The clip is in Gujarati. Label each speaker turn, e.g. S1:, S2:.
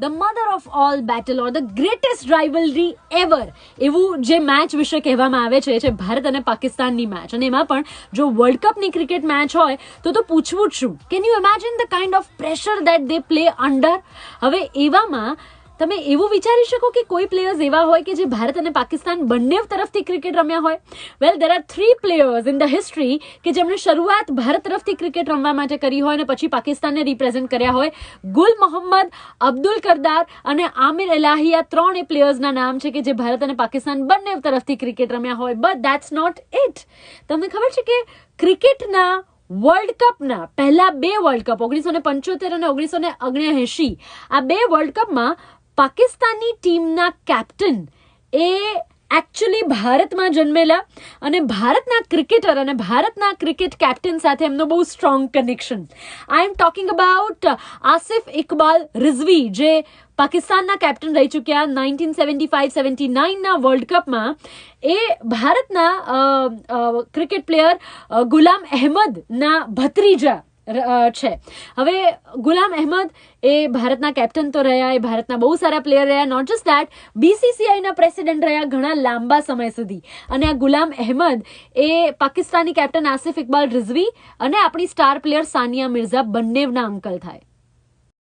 S1: The mother of all battle or the greatest rivalry ever એવું જે મેચ વિશે કહેવામાં આવે છે, એ છે ભારત અને પાકિસ્તાનની મેચ અને એમાં પણ જો વર્લ્ડ કપની ક્રિકેટ મેચ હોય, તો તો પૂછવું જ શું? Can you imagine the kind of pressure that they play under હવે એવામાં તમે એવું વિચારી શકો કે કોઈ પ્લેયર્સ એવા હોય કે જે ભારત અને પાકિસ્તાન બંને તરફથી ક્રિકેટ રમ્યા હોય? Well there are three players in the history કે જેમણે શરૂઆત ભારત તરફથી ક્રિકેટ રમવા માટે કરી હોય અને પછી પાકિસ્તાનને રિપ્રેઝેન્ટ કર્યા હોય. ગુલ મોહમ્મદ, અબ્દુલ કરદાર અને આમિર એલાહી આ ત્રણ એ પ્લેયર્સના નામ છે કે જે ભારત અને પાકિસ્તાન બંને તરફથી ક્રિકેટ રમ્યા હોય. બટ દેટ્સ નોટ ઇટ તમને ખબર છે કે ક્રિકેટના વર્લ્ડ કપના પહેલા બે વર્લ્ડ કપ ઓગણીસો ને પંચોતેર અને ઓગણીસો ને આ બે વર્લ્ડ કપમાં પાકિસ્તાનની ટીમના કેપ્ટન એ એકચ્યુઅલી ભારતમાં જન્મેલા અને ભારતના ક્રિકેટર અને ભારતના ક્રિકેટ કેપ્ટન સાથે એમનો બહુ strong connection I am talking about Asif Iqbal Rizvi જે પાકિસ્તાનના કેપ્ટન રહી ચૂક્યા નાઇન્ટીન સેવન્ટી ફાઇવ સેવન્ટી નાઇનના વર્લ્ડ કપમાં એ ભારતના ક્રિકેટ પ્લેયર ગુલામ અહેમદના ભત્રીજા છે. હવે ગુલામ અહેમદ એ ભારતના કેપ્ટન તો રહ્યા, એ ભારતના બહુ સારા પ્લેયર રહ્યા. નોટ જસ્ટ દેટ બીસીસીઆઈના પ્રેસિડેન્ટ રહ્યા ઘણા લાંબા સમય સુધી. અને આ ગુલામ અહેમદ એ પાકિસ્તાની કેપ્ટન આસિફ ઇકબાલ રિઝવી અને આપણી સ્ટાર પ્લેયર સાનિયા મિર્ઝા બંનેના અંકલ થાય.